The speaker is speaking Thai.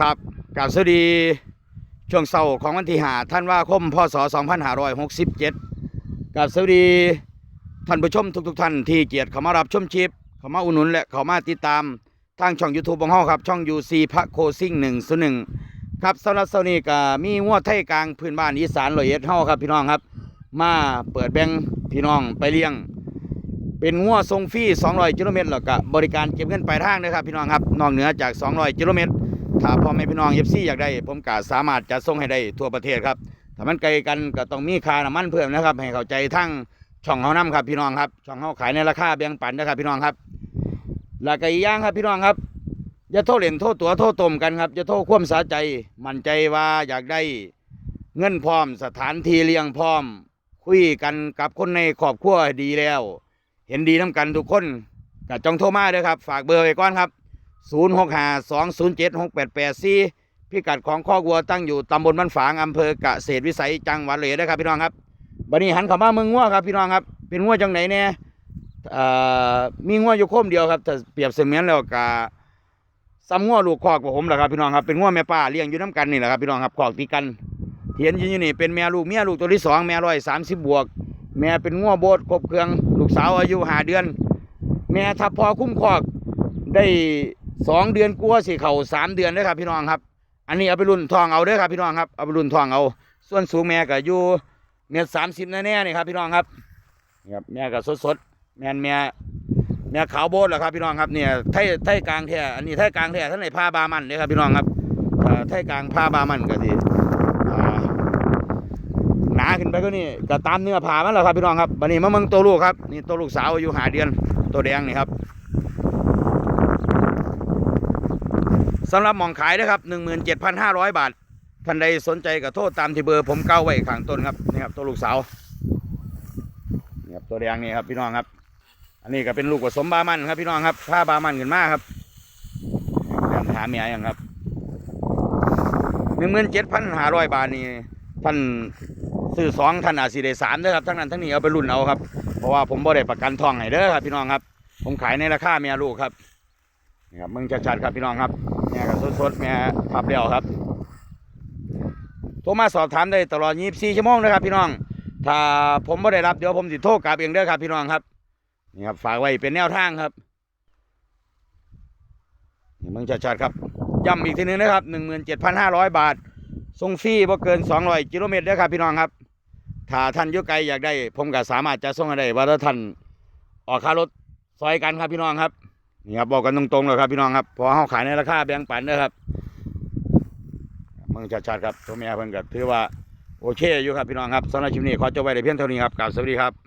ครับกราบสวัสดีช่วงเสาร์ของวันที่หาท่านว่าคมพศ 2567กราบสวัสดีท่านผู้ชมทุก ๆ ท่านที่เกียรติเข้ามารับชมชิปเข้ามาอุดหนุนและเข้ามาติดตามทางช่อง YouTube ของเฮาครับ ช่อง UC พระโคซิ่ง101ครับสำหรับเสาร์นี้ก็มีงวดไทยกลางพื้นบ้านอีสานรอยเอ็ดเฮาครับพี่น้องครับ มาเปิดแบงพี่น้องไปเลี้ยง เป็นงัวทรงฟรี200กิโลเมตรแล้วก็บริการเก็บเงินปลายทางนะครับพี่น้องครับนอกเหนือจาก 200กิโลเมตร ถ้าพ่อแม่พี่น้องเอฟซีอยากได้ ผมก็สามารถจะส่งให้ได้ทั่วประเทศครับถ้ามันไกลกันก็ต้องมีค่าน้ำมันเพิ่มนะครับ ให้เข้าใจทั้งช่องเฮานํครับพี่น้องครับช่องเฮาขายในราคาแบ่งปันนะครับ พี่น้องครับแล้วก็อีกอย่างครับพี่น้องครับอย่าโทษเล่นโทษตัวโทษตมกันครับอย่าโทษความสาใจ มั่นใจว่าอยากได้เงินพร้อมสถานที่เลี้ยงพร้อม คุยกันกับคนในครอบครัวดีแล้ว เห็นดีน้ำกันทุกคนก็จองโทรมาเด้อครับ ฝากเบอร์ไว้ก่อนครับ 0 6 5 2 0 7 6 8 8 4พิกัดของข้อวัวตั้งอยู่ตำบลบ้านฝางอำเภอกเกษตรวิสัยจังหวัดเลยนะครับพี่น้องครับบัดนี้หันเข้ามาเมืองงัวครับพี่น้องครับเป็นงัวจังไหนเนี่ยเอ่อมีงัวอยู่โคมเดียวครับแต่เปรียบเสมือนแล้วก็ซ้ำงัวลูกคอกของผมแหละครับพี่น้องครับเป็นงัวแม่ป้าเลี้ยงอยู่น้ำกันนี่แหละครับพี่น้องครับคอกตีกันเทียนอยู่นี่เป็นแม่ลูกเมียลูกตัวที่สองแม่ร้อยสามสิบบวก แม่เป็นงัวโบดครบเครื่อง ลูกสาวอายุหาเดือน แม่ทับพอคุ้มคอกได้ สองเดือนกลัวสิเข่าสามเดือนเด้อครับพี่น้องครับ อันนี้เอาไปรุ่นทองเอาเด้อครับพี่น้องครับเอาไปรุ่นทองเอา ส่วนสูงแม่ก็อยู่เมตรสามสิบแน่ๆนี่ครับพี่น้องครับนี่ครับแม่ก็สดๆแม่นแม่แม่ขาวโบดแหละครับพี่น้องครับเนี่ยไทยไทยกลางแท้อันนี้ไทยกลางแท้ท่านไหนผ้าบามันเด้อครับพี่น้องครับไทยกลางผ้าบามันก็สิหนาขึ้นไปก็นี่ก็ตามเนื้อผ้ามันแหละครับพี่น้องครับบันนี้มาเมืองตัวลูกครับนี่ตัวลูกสาวอายุหาเดือนตัวแดงนี่ครับ สำหรับมองขายนะครับ17,500บาทท่านใดสนใจก็โทษตามที่เบอร์ผมเก้าไว้ข้างต้นครับนี่ครับตัวลูกสาวนี่ครับตัวแดงนี่ครับพี่น้องครับ อันนี้ก็เป็นลูกผสมบามันครับพี่น้องครับผ้าบามันขึ้นมาครับแถมหาเมียยังครับ17,500บาทนี่ท่านซื้อสองท่านอาจสิได้สามเด้อครับทั้งนั้นทั้งนี้เอาไปรุ่นเอาครับเพราะว่าผมบ่ได้ประกันทองให้เด้อครับพี่น้องครับ ผมขายในราคาเมียลูกครับนี่ครับมึงชัดๆครับพี่น้องครับ แม่กับสดๆแม่พับเดียวครับโทรมาสอบถามได้ตลอด 24 ชั่วโมงนะครับพี่น้อง ถ้าผมไม่ได้รับเดี๋ยวผมสิโทรกลับเองเด้อครับพี่น้องครับนี่ครับฝากไว้เป็นแนวทางครับนี่มึงชัดๆครับย้ำอีกทีนึงนะครับ17,500 บาทส่งฟรีบ่เกิน 200กิโลเมตรเด้อครับพี่น้องครับ ถ้าท่านยู่ไกลอยากได้ ผมก็สามารถจะส่งให้ได้ว่าถ้าท่านออกค่ารถซอยกันครับพี่น้องครับ นี่ครับบอกกันตรงๆเลยครับพี่น้องครับพอเขาขายในราคาแบ่งปันนะครับมึงชัดๆครับตัวเมียเพิ่นก็ถือว่าโอเคอยู่ครับพี่น้องครับสำหรับคลิปนี้ขอจบไว้ในเพียงเท่านี้ครับกราบสวัสดีครับ